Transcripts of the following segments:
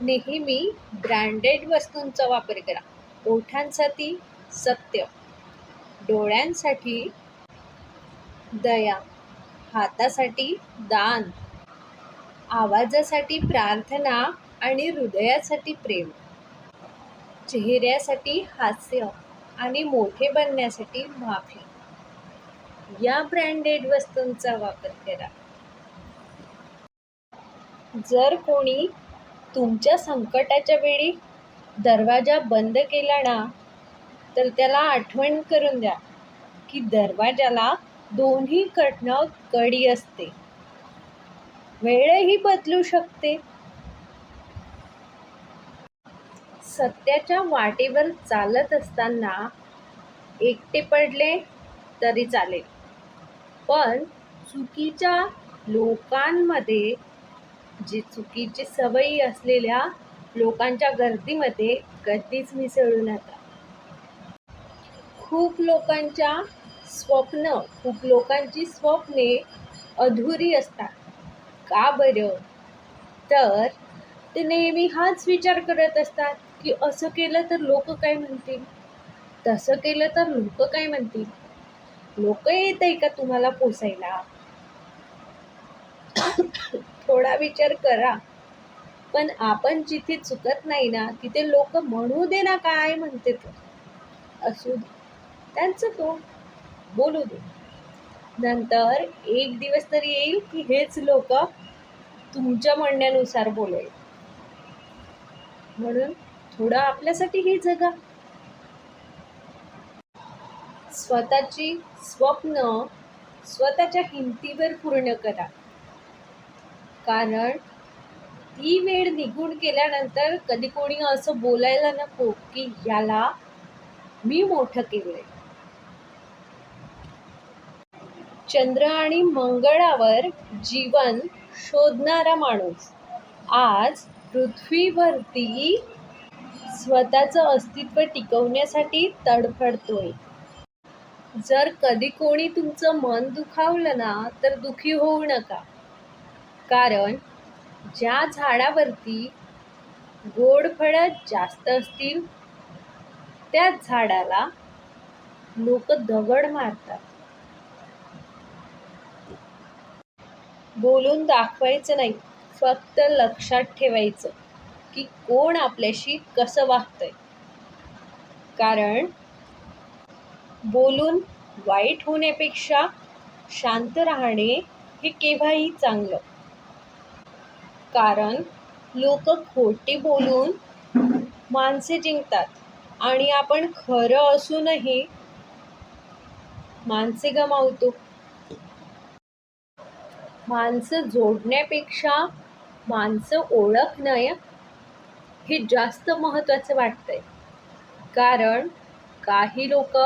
नेहमी ब्रँडेड वस्तूंचा वापर करा. ओठांसाठी सत्य. डोळ्यांसाठी दया. हातासाठी दान. आवाजासाठी प्रार्थना आणि हृदयासाठी प्रेम. चेहऱ्यासाठी हास्य आणि मोठे बनण्यासाठी माफी. या ब्रँडेड वस्तूंचा वापर करा. जर कोणी तुमच्या संकटाच्या वेळी दरवाजा बंद केला ना तर त्याला आठवण करून द्या की दरवाजाला दोन्ही कडनं कडी असते. वेळही बदलू शकते. सत्याच्या वाटेवर चालत असताना एकटे पडले तरी चालेल. पण चुकीच्या लोकांमध्ये जी चुकीची सवयी असलेल्या लोकांच्या गर्दीमध्ये गर्दीच मिसळून नका. खूप लोकांच्या स्वप्न खूप लोकांची स्वप्ने अधुरी असतात. का बरं? तर ते नेहमी हाच विचार करत असतात की असं केलं तर लोक काय म्हणतील? तसं केलं तर लोक काय म्हणतील? लोक येत आहे का तुम्हाला पोसायला? थोडा विचार करा. पण आपण जिथे चुकत नाही ना तिथे लोक म्हणू दे ना काय म्हणते तर असू दे. त्यांचं तो बोलू दे. नंतर एक दिवस तरी येईल की हेच लोक तुमच्या म्हणण्यानुसार बोलेल. म्हणून थोडं आपल्यासाठी हे जगा. स्वतःची स्वप्न स्वतःच्या हिमतीवर पूर्ण करा. कारण ती वेळ निघून गेल्यानंतर कधी कोणी असं बोलायला नको की याला मी मोठं केलंय. चंद्र आणि मंगळावर जीवन शोधणारा माणूस. आज पृथ्वीवरती स्वतःचं अस्तित्व टिकवण्यासाठी तडफडतोय. जर कधी कोणी तुमचं मन दुखावलं ना तर दुखी होऊ नका. कारण ज्या झाडावरती गोड फळं जास्त असतील त्याच झाडाला लोक दगड मारतात. बोलून दाखवायचं नाही फक्त लक्षात ठेवायचं की कोण आपल्याशी कसं वागतंय. कारण बोलून वाईट होण्यापेक्षा शांत राहणे हे केव्हाही चांगलं. कारण लोक खोटी बोलून माणसे जिंकतात. आणि आपण खरं असूनही माणसे गमावतो. माणसं जोडण्यापेक्षा माणसं ओळखणं हे जास्त महत्त्वाचं वाटतंय. कारण काही लोक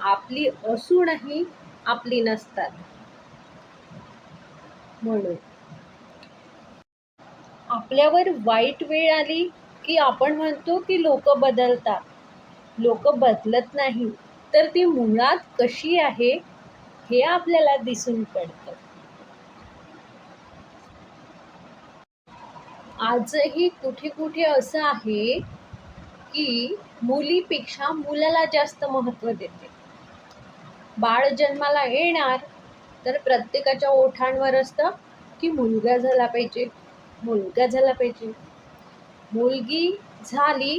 आपली असूनही आपली नसतात. म्हणून आपल्यावर वाईट वेळ आली की आपण म्हणतो की लोक बदलतात. लोक बदलत नाही. तर ती मुळात कशी आहे हे आपल्याला दिसून पडतं. आजही कुठे कुठे असं आहे की मुलीपेक्षा मुलाला जास्त महत्त्व देते. बाळ जन्माला येणार तर प्रत्येकाच्या ओठांवर असतं की मुलगा झाला पाहिजे. मुलगा झाला पाहिजे. मुलगी झाली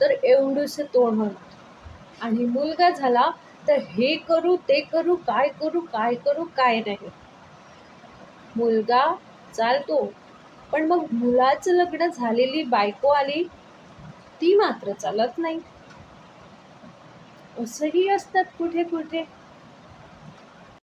तर एवढंसं तोंड होणार. आणि मुलगा झाला तर हे करू ते करू काय करू काय करू काय नाही. मुलगा चालतो. पण मग मुलाचं लग्न झालेली बायको आली ती मात्र चालत नाही. असंही असतात कुठे कुठे.